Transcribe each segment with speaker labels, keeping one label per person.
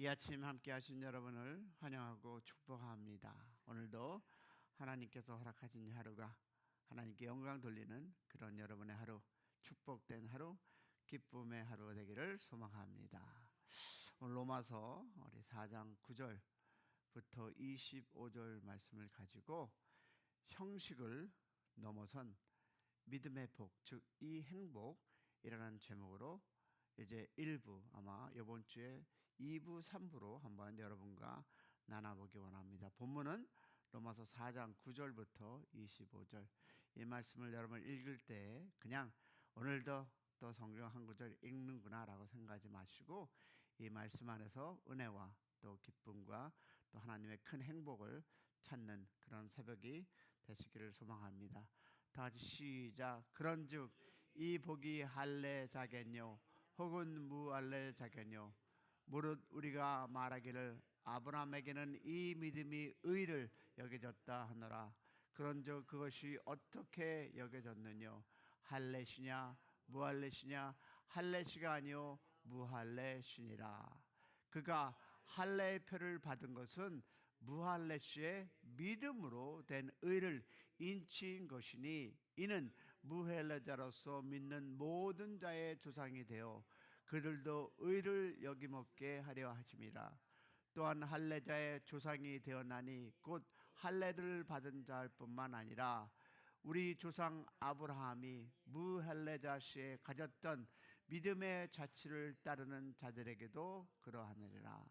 Speaker 1: 이 아침 함께 하신 여러분을 환영하고 축복합니다. 오늘도 하나님께서 허락하신 하루가 하나님께 영광 돌리는 그런 여러분의 하루, 축복된 하루, 기쁨의 하루 되기를 소망합니다. 오늘 로마서 우리 4장 9절부터 25절 말씀을 가지고 형식을 넘어선 믿음의 복, 즉 이 행복이라는 제목으로 이제 1부 아마 이번 주에 2부, 3부로 한번 여러분과 나눠보기 원합니다. 본문은 로마서 4장 9절부터 25절 이 말씀을 여러분 읽을 때 그냥 오늘도 또 성경 한 구절 읽는구나라고 생각하지 마시고 이 말씀 안에서 은혜와 또 기쁨과 또 하나님의 큰 행복을 찾는 그런 새벽이 되시기를 소망합니다. 다 같이 시작. 그런즉 이 복이 할례 자겠뇨 혹은 무할례 자겠뇨 무릇 우리가 말하기를 아브라함에게는 이 믿음이 의를 여겨졌다 하노라. 그런즉 그것이 어떻게 여겨졌느뇨? 할례시냐? 무할례시냐? 할례시가 아니요 무할례시니라. 그가 할례의 표를 받은 것은 무할례시의 믿음으로 된 의를 인치인 것이니 이는 무헬레자로서 믿는 모든 자의 조상이 되어 그들도 의를 여김없게 하려 하심이라 또한 할례자의 조상이 되었나니 곧 할례를 받은 자일 뿐만 아니라 우리 조상 아브라함이 무할례자 시에 가졌던 믿음의 자치를 따르는 자들에게도 그러하느니라.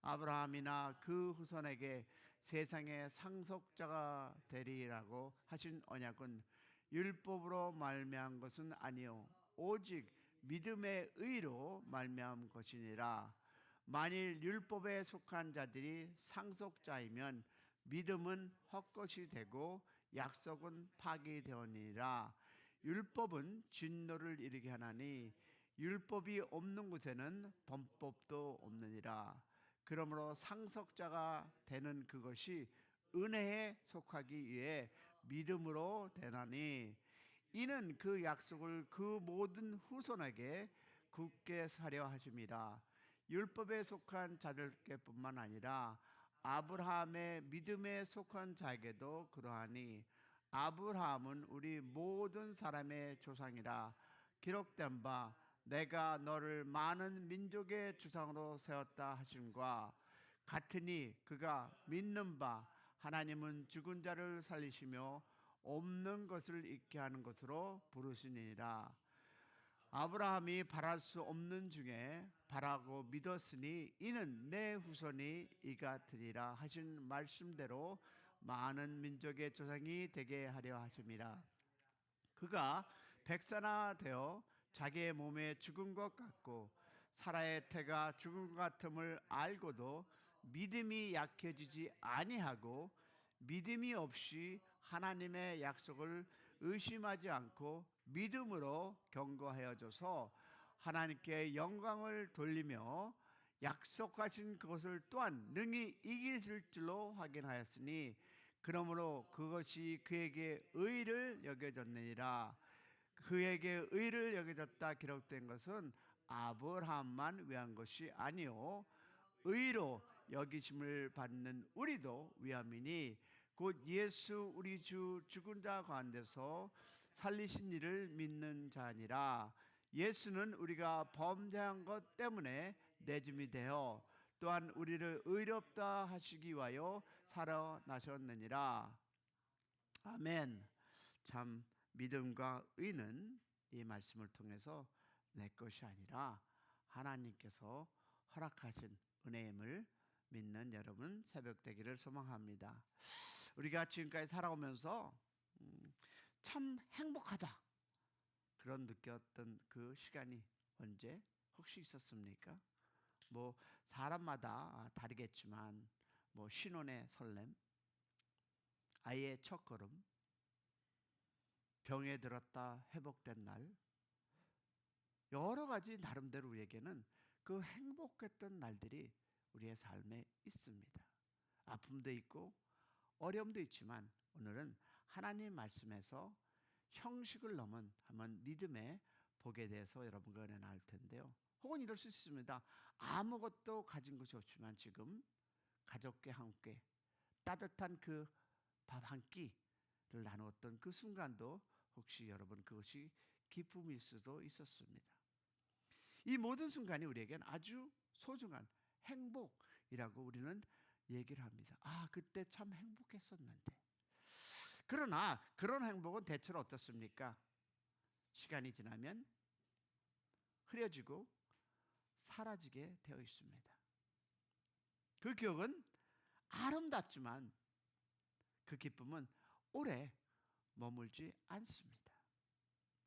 Speaker 1: 아브라함이나 그 후손에게 세상의 상속자가 되리라고 하신 언약은 율법으로 말미암은 것은 아니요 오직 믿음의 의로 말미암은 것이니라. 만일 율법에 속한 자들이 상속자이면 믿음은 헛것이 되고 약속은 파기되었느니라. 율법은 진노를 이르게 하나니 율법이 없는 곳에는 범법도 없느니라. 그러므로 상속자가 되는 그것이 은혜에 속하기 위해 믿음으로 되나니 이는 그 약속을 그 모든 후손에게 굳게 사려 하심이라 율법에 속한 자들께뿐만 아니라 아브라함의 믿음에 속한 자에게도 그러하니 아브라함은 우리 모든 사람의 조상이라 기록된 바 내가 너를 많은 민족의 주상으로 세웠다 하심과 같으니 그가 믿는 바 하나님은 죽은 자를 살리시며 없는 것을 있게 하는 것으로 부르시니라. 아브라함이 바랄 수 없는 중에 바라고 믿었으니 이는 내 후손이 이 같으리라 하신 말씀대로 많은 민족의 조상이 되게 하려 하심이라. 그가 백사나 되어 자기의 몸에 죽은 것 같고 사라의 태가 죽은 것 같음을 알고도 믿음이 약해지지 아니하고 믿음이 없이 하나님의 약속을 의심하지 않고 믿음으로 경고하여줘서 하나님께 영광을 돌리며 약속하신 그것을 또한 능히 이기실 줄로 확인하였으니 그러므로 그것이 그에게 의를 여겨졌느니라. 그에게 의를 여겨졌다 기록된 것은 아브라함만 위한 것이 아니요 의로 여기심을 받는 우리도 위함이니 곧 예수 우리 주 죽은 자 가운데서 살리신 이를 믿는 자니라. 예수는 우리가 범죄한 것 때문에 내줌이 되어 또한 우리를 의롭다 하시기 위하여 살아나셨느니라. 아멘. 참 믿음과 의는 이 말씀을 통해서 내 것이 아니라 하나님께서 허락하신 은혜임을 믿는 여러분 새벽 되기를 소망합니다. 우리가 지금까지 살아오면서 음, 참 행복하다 그런 느꼈던 그 시간이 언제 혹시 있었습니까? 뭐 사람마다 다르겠지만 뭐 신혼의 설렘, 아이의 첫 걸음, 병에 들었다 회복된 날, 여러 가지 나름대로 우리에게는 그 행복했던 날들이 우리의 삶에 있습니다. 아픔도 있고 어려움도 있지만 오늘은 하나님 말씀에서 형식을 넘은 한번 믿음의 복에 대해서 여러분과 은혜 나눌 텐데요. 혹은 이럴 수 있습니다. 아무것도 가진 것이 없지만 지금 가족과 함께 따뜻한 그 밥 한 끼를 나누었던 그 순간도 혹시 여러분 그것이 기쁨일 수도 있었습니다. 이 모든 순간이 우리에겐 아주 소중한 행복이라고 우리는 얘기를 합니다. 아, 그때 참 행복했었는데. 그러나 그런 행복은 대체로 어떻습니까? 시간이 지나면 흐려지고 사라지게 되어 있습니다. 그 기억은 아름답지만 그 기쁨은 오래 머물지 않습니다.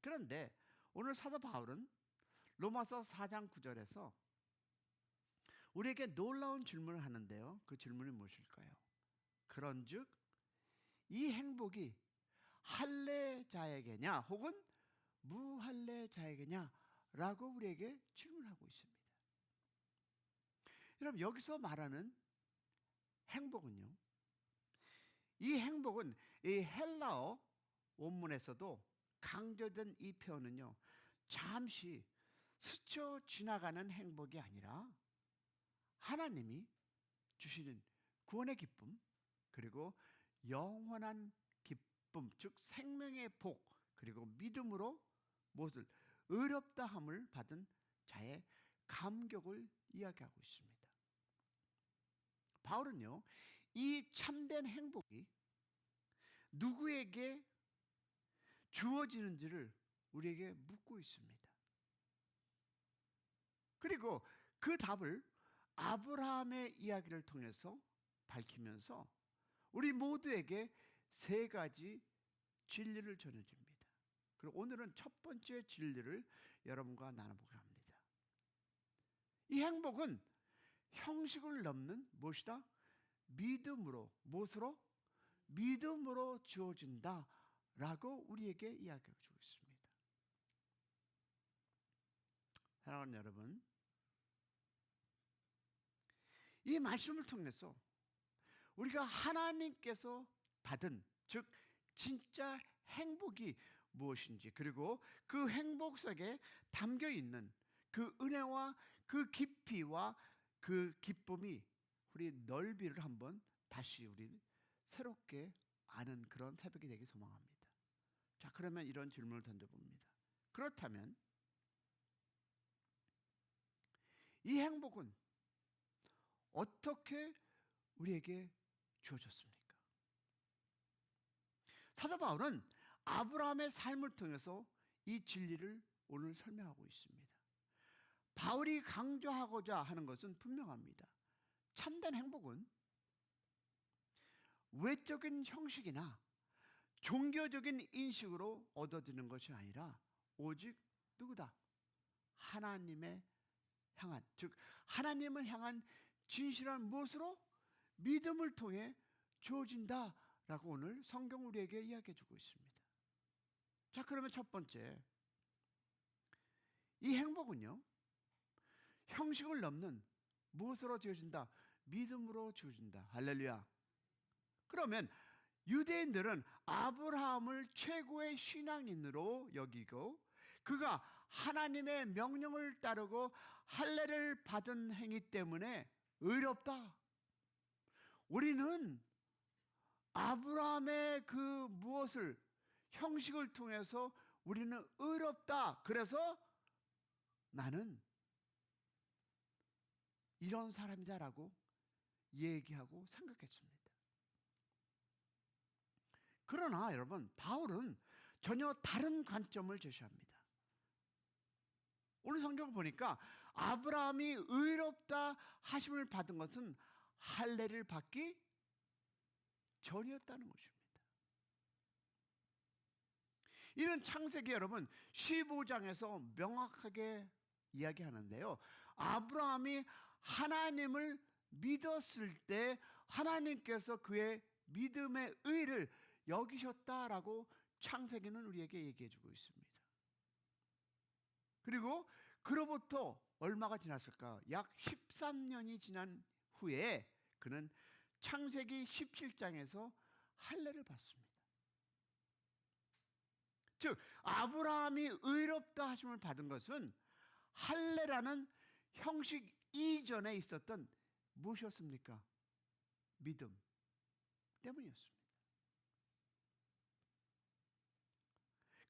Speaker 1: 그런데 오늘 사도 바울은 로마서 4장 9절에서 우리에게 놀라운 질문을 하는데요. 그 질문이 무엇일까요? 그런즉 이 행복이 할례자에게냐 혹은 무할례자에게냐라고 우리에게 질문하고 있습니다. 여러분 여기서 말하는 행복은요. 이 행복은 이 헬라어 원문에서도 강조된 이 표현은요. 잠시 스쳐 지나가는 행복이 아니라 하나님이 주시는 구원의 기쁨 그리고 영원한 기쁨 즉 생명의 복 그리고 믿음으로 무엇을 의롭다 함을 받은 자의 감격을 이야기하고 있습니다. 바울은요 이 참된 행복이 누구에게 주어지는지를 우리에게 묻고 있습니다. 그리고 그 답을 아브라함의 이야기를 통해서 밝히면서 우리 모두에게 세 가지 진리를 전해줍니다. 그리고 오늘은 첫 번째 진리를 여러분과 나눠보게 합니다. 이 행복은 형식을 넘는 무엇이다? 믿음으로, 무엇으로? 믿음으로 주어진다 라고 우리에게 이야기해 주고 있습니다. 사랑하는 여러분, 이 말씀을 통해서 우리가 하나님께서 받은 즉 진짜 행복이 무엇인지 그리고 그 행복 속에 담겨 있는 그 은혜와 그 깊이와 그 기쁨이 우리 넓이를 한번 다시 우리 새롭게 아는 그런 새벽이 되기 소망합니다. 자, 그러면 이런 질문을 던져봅니다. 그렇다면 이 행복은 어떻게 우리에게 주어졌습니까? 사도 바울은 아브라함의 삶을 통해서 이 진리를 오늘 설명하고 있습니다. 바울이 강조하고자 하는 것은 분명합니다. 참된 행복은 외적인 형식이나 종교적인 인식으로 얻어지는 것이 아니라 오직 누구다? 하나님의 향한 즉 하나님을 향한 진실한 무엇으로 믿음을 통해 주어진다라고 오늘 성경 우리에게 이야기해 주고 있습니다. 자, 그러면 첫 번째 이 행복은요. 형식을 넘는 무엇으로 주어진다? 믿음으로 주어진다. 할렐루야. 그러면 유대인들은 아브라함을 최고의 신앙인으로 여기고 그가 하나님의 명령을 따르고 할례를 받은 행위 때문에 의롭다. 우리는 아브라함의 그 무엇을 형식을 통해서 우리는 의롭다. 그래서 나는 이런 사람이다라고 얘기하고 생각했습니다. 그러나 여러분, 바울은 전혀 다른 관점을 제시합니다. 오늘 성경을 보니까 아브라함이 의롭다 하심을 받은 것은 할례를 받기 전이었다는 것입니다. 이는 창세기 여러분 15장에서 명확하게 이야기하는데요. 아브라함이 하나님을 믿었을 때 하나님께서 그의 믿음의 의를 여기셨다라고 창세기는 우리에게 얘기해 주고 있습니다. 그리고 그로부터 얼마가 지났을까? 약 13년이 지난 후에 그는 창세기 17장에서 할례를 받습니다. 즉 아브라함이 의롭다 하심을 받은 것은 할례라는 형식 이전에 있었던 무엇이었습니까? 믿음 때문이었습니다.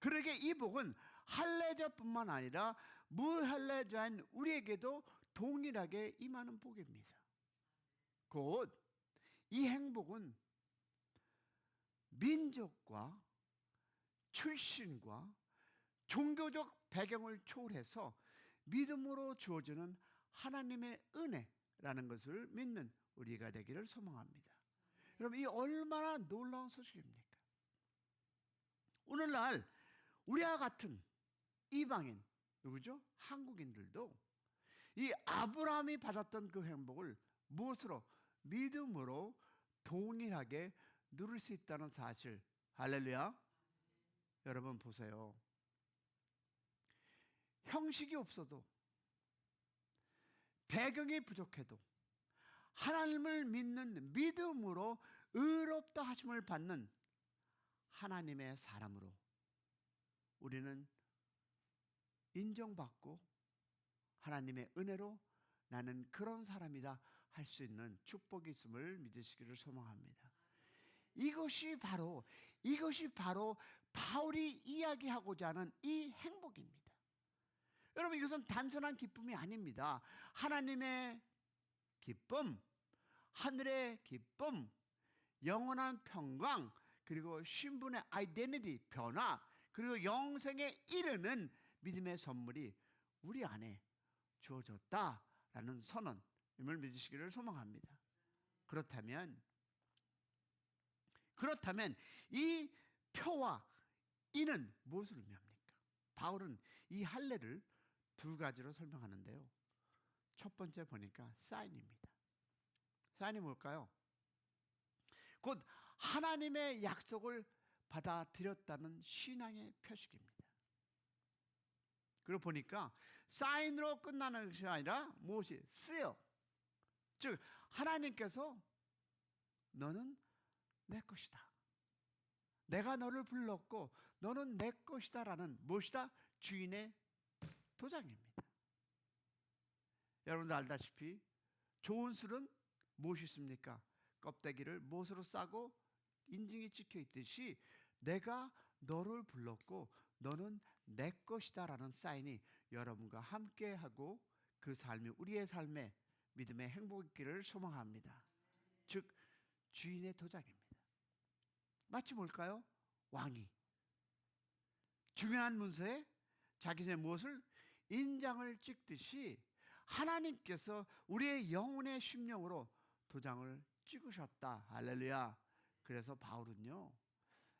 Speaker 1: 그러게 이 복은 할례자뿐만 아니라 무할례자인 우리에게도 동일하게 임하는 복입니다. 곧 이 행복은 민족과 출신과 종교적 배경을 초월해서 믿음으로 주어지는 하나님의 은혜라는 것을 믿는 우리가 되기를 소망합니다. 여러분 이 얼마나 놀라운 소식입니까? 오늘날 우리와 같은 이방인 누구죠? 한국인들도 이 아브라함이 받았던 그 행복을 무엇으로 믿음으로 동일하게 누릴 수 있다는 사실. 할렐루야. 여러분 보세요. 형식이 없어도 배경이 부족해도 하나님을 믿는 믿음으로 의롭다 하심을 받는 하나님의 사람으로 우리는 인정받고 하나님의 은혜로 나는 그런 사람이다 할 수 있는 축복이 있음을 믿으시기를 소망합니다. 이것이 바로 이것이 바로 바울이 이야기하고자 하는 이 행복입니다. 여러분 이것은 단순한 기쁨이 아닙니다. 하나님의 기쁨, 하늘의 기쁨, 영원한 평강, 그리고 신분의 아이덴티티 변화, 그리고 영생에 이르는 믿음의 선물이 우리 안에 주어졌다라는 선언임을 믿으시기를 소망합니다. 그렇다면 그렇다면 이 표와 이는 무엇을 의미합니까? 바울은 이 할례를 두 가지로 설명하는데요. 첫 번째 보니까 사인입니다. 사인이 뭘까요? 곧 하나님의 약속을 받아들였다는 신앙의 표식입니다. 그리고 보니까 사인으로 끝나는 것이 아니라 무엇이 쓰여. 즉 하나님께서 너는 내 것이다. 내가 너를 불렀고 너는 내 것이다라는 무엇이다? 주인의 도장입니다. 여러분들 알다시피 좋은 술은 무엇이 있습니까? 껍데기를 못으로 싸고 인증이 찍혀 있듯이 내가 너를 불렀고 너는 내 것이다라는 사인이 여러분과 함께하고 그 삶이 우리의 삶에 믿음의 행복 있기를 소망합니다. 즉 주인의 도장입니다. 마치 뭘까요? 왕이 중요한 문서에 자기의 무엇을 인장을 찍듯이 하나님께서 우리의 영혼의 심령으로 도장을 찍으셨다. 할렐루야. 그래서 바울은요.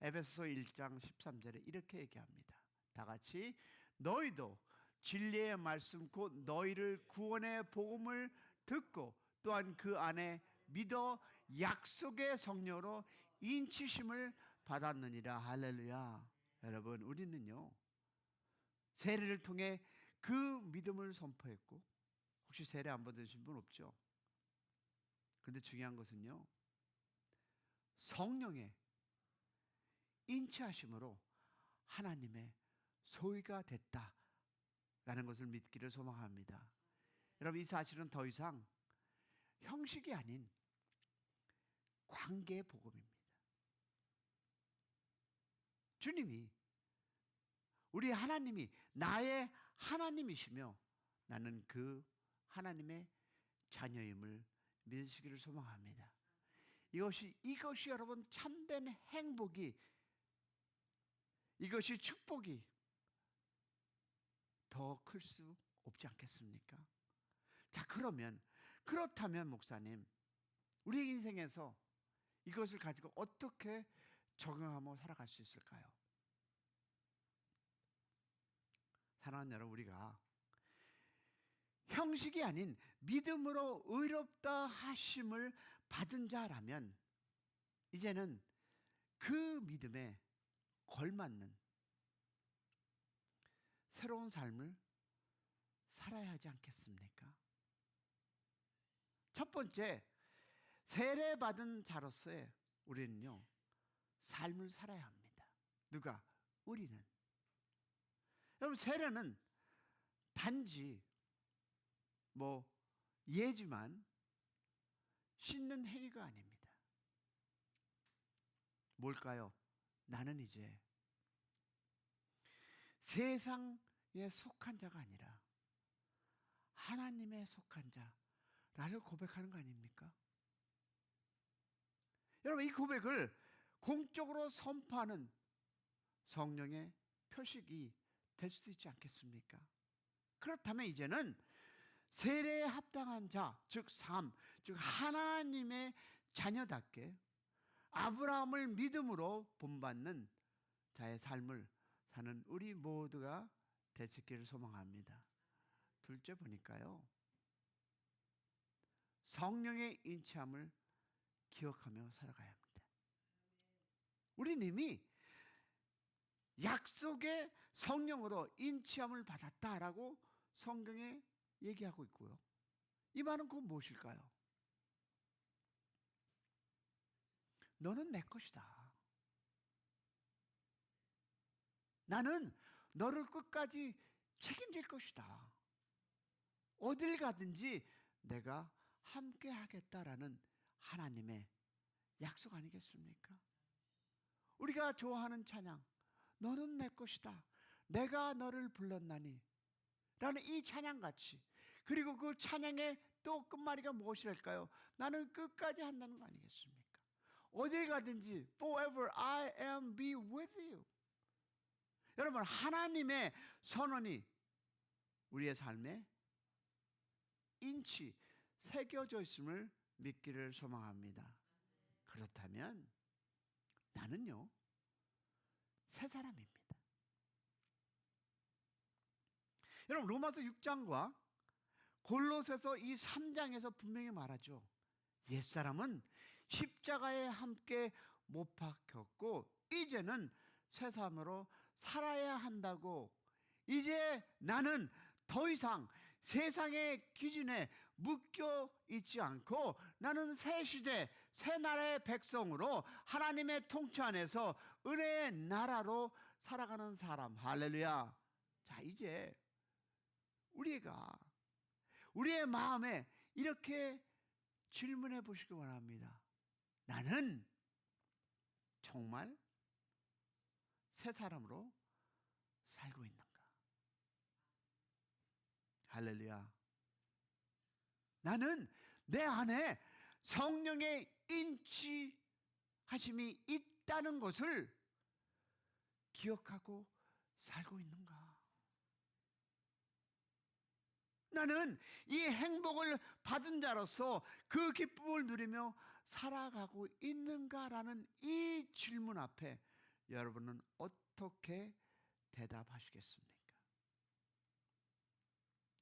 Speaker 1: 에베소서 1장 13절에 이렇게 얘기합니다. 다 같이 너희도 진리의 말씀 곧 너희를 구원의 복음을 듣고 또한 그 안에 믿어 약속의 성령으로 인치심을 받았느니라. 할렐루야. 여러분, 우리는요. 세례를 통해 그 믿음을 선포했고 혹시 세례 안 받으신 분 없죠? 근데 중요한 것은요. 성령의 인치하심으로 하나님의 소유가 됐다라는 것을 믿기를 소망합니다. 여러분 이 사실은 더 이상 형식이 아닌 관계의 복음입니다. 주님이 우리 하나님이 나의 하나님이시며 나는 그 하나님의 자녀임을 믿으시기를 소망합니다. 이것이 이것이 여러분 참된 행복이 이것이 축복이 더 클 수 없지 않겠습니까? 자, 그러면 그렇다면 목사님 우리 인생에서 이것을 가지고 어떻게 적응하며 살아갈 수 있을까요? 사랑하는 여러분 우리가 형식이 아닌 믿음으로 의롭다 하심을 받은 자라면 이제는 그 믿음에 걸맞는 새로운 삶을 살아야 하지 않겠습니까? 첫 번째, 세례받은 자로서의 우리는요, 삶을 살아야 합니다. 누가? 우리는. 여러분, 세례는 단지 뭐 예지만 씻는 행위가 아닙니다. 뭘까요? 나는 이제 세상에 속한 자가 아니라 하나님에 속한 자라를 고백하는 거 아닙니까? 여러분 이 고백을 공적으로 선포하는 성령의 표식이 될 수도 있지 않겠습니까? 그렇다면 이제는 세례에 합당한 자, 즉 삶, 즉 하나님의 자녀답게 아브라함을 믿음으로 본받는 자의 삶을 사는 우리 모두가 되시기를 소망합니다. 둘째 보니까요. 성령의 인치함을 기억하며 살아가야 합니다. 우리는 이미 약속의 성령으로 인치함을 받았다라고 성경에 얘기하고 있고요. 이 말은 그건 무엇일까요? 너는 내 것이다. 나는 너를 끝까지 책임질 것이다. 어딜 가든지 내가 함께 하겠다라는 하나님의 약속 아니겠습니까? 우리가 좋아하는 찬양, 너는 내 것이다. 내가 너를 불렀나니. 라는 이 찬양 같이. 그리고 그 찬양의 또 끝말이가 무엇이랄까요? 나는 끝까지 한다는 거 아니겠습니까? 어딜 가든지 forever I am be with you. 여러분 하나님의 선언이 우리의 삶에 인치 새겨져 있음을 믿기를 소망합니다. 그렇다면 나는요 새 사람입니다. 여러분 로마서 6장과 골로새서 이 3장에서 분명히 말하죠. 옛사람은 십자가에 함께 못 박혔고 이제는 새 사람으로 살아야 한다고 이제 나는 더 이상 세상의 기준에 묶여 있지 않고 나는 새 시대, 새 나라의 백성으로 하나님의 통치 안에서 은혜의 나라로 살아가는 사람. 할렐루야. 자, 이제 우리가 우리의 마음에 이렇게 질문해 보시기 원합니다. 나는 정말 새 사람으로 살고 있는가? 할렐루야. 나는 내 안에 성령의 인치하심이 있다는 것을 기억하고 살고 있는가? 나는 이 행복을 받은 자로서 그 기쁨을 누리며 살아가고 있는가라는 이 질문 앞에 여러분은 어떻게 대답하시겠습니까?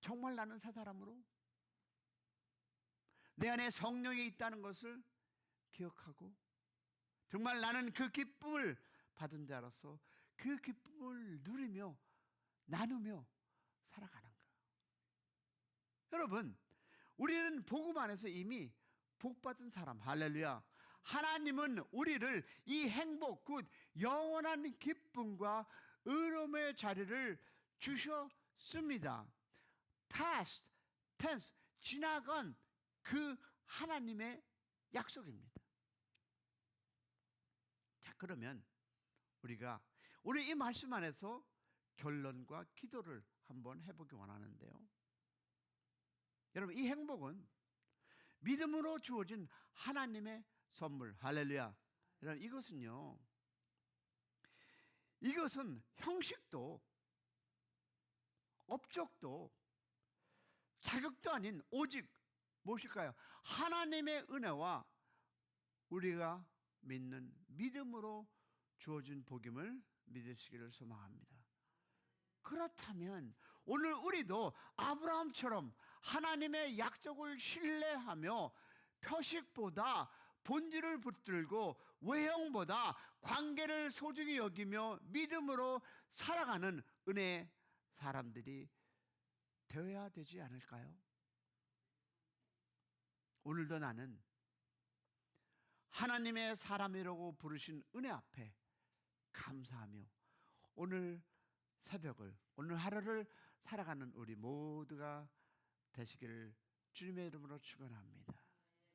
Speaker 1: 정말 나는 새 사람으로 내 안에 성령이 있다는 것을 기억하고 정말 나는 그 기쁨을 받은 자로서 그 기쁨을 누리며 나누며 살아가는가? 여러분, 우리는 복음 안에서 이미 복 받은 사람, 할렐루야. 하나님은 우리를 이 행복, 굿, 영원한 기쁨과 의로움의 자리를 주셨습니다. past, tense, 지나간 그 하나님의 약속입니다. 자, 그러면 우리가 오늘 이 말씀 안에서 결론과 기도를 한번 해보기 원하는데요. 여러분, 이 행복은 믿음으로 주어진 하나님의 선물. 할렐루야. 이것은요, 이것은 형식도, 업적도, 자격도 아닌 오직 무엇일까요? 하나님의 은혜와 우리가 믿는 믿음으로 주어진 복임을 믿으시기를 소망합니다. 그렇다면 오늘 우리도 아브라함처럼 하나님의 약속을 신뢰하며 표식보다 본질을 붙들고 외형보다 관계를 소중히 여기며 믿음으로 살아가는 은혜의 사람들이 되어야 되지 않을까요? 오늘도 나는 하나님의 사람이라고 부르신 은혜 앞에 감사하며 오늘 새벽을 오늘 하루를 살아가는 우리 모두가 되시기를 주님의 이름으로 축원합니다.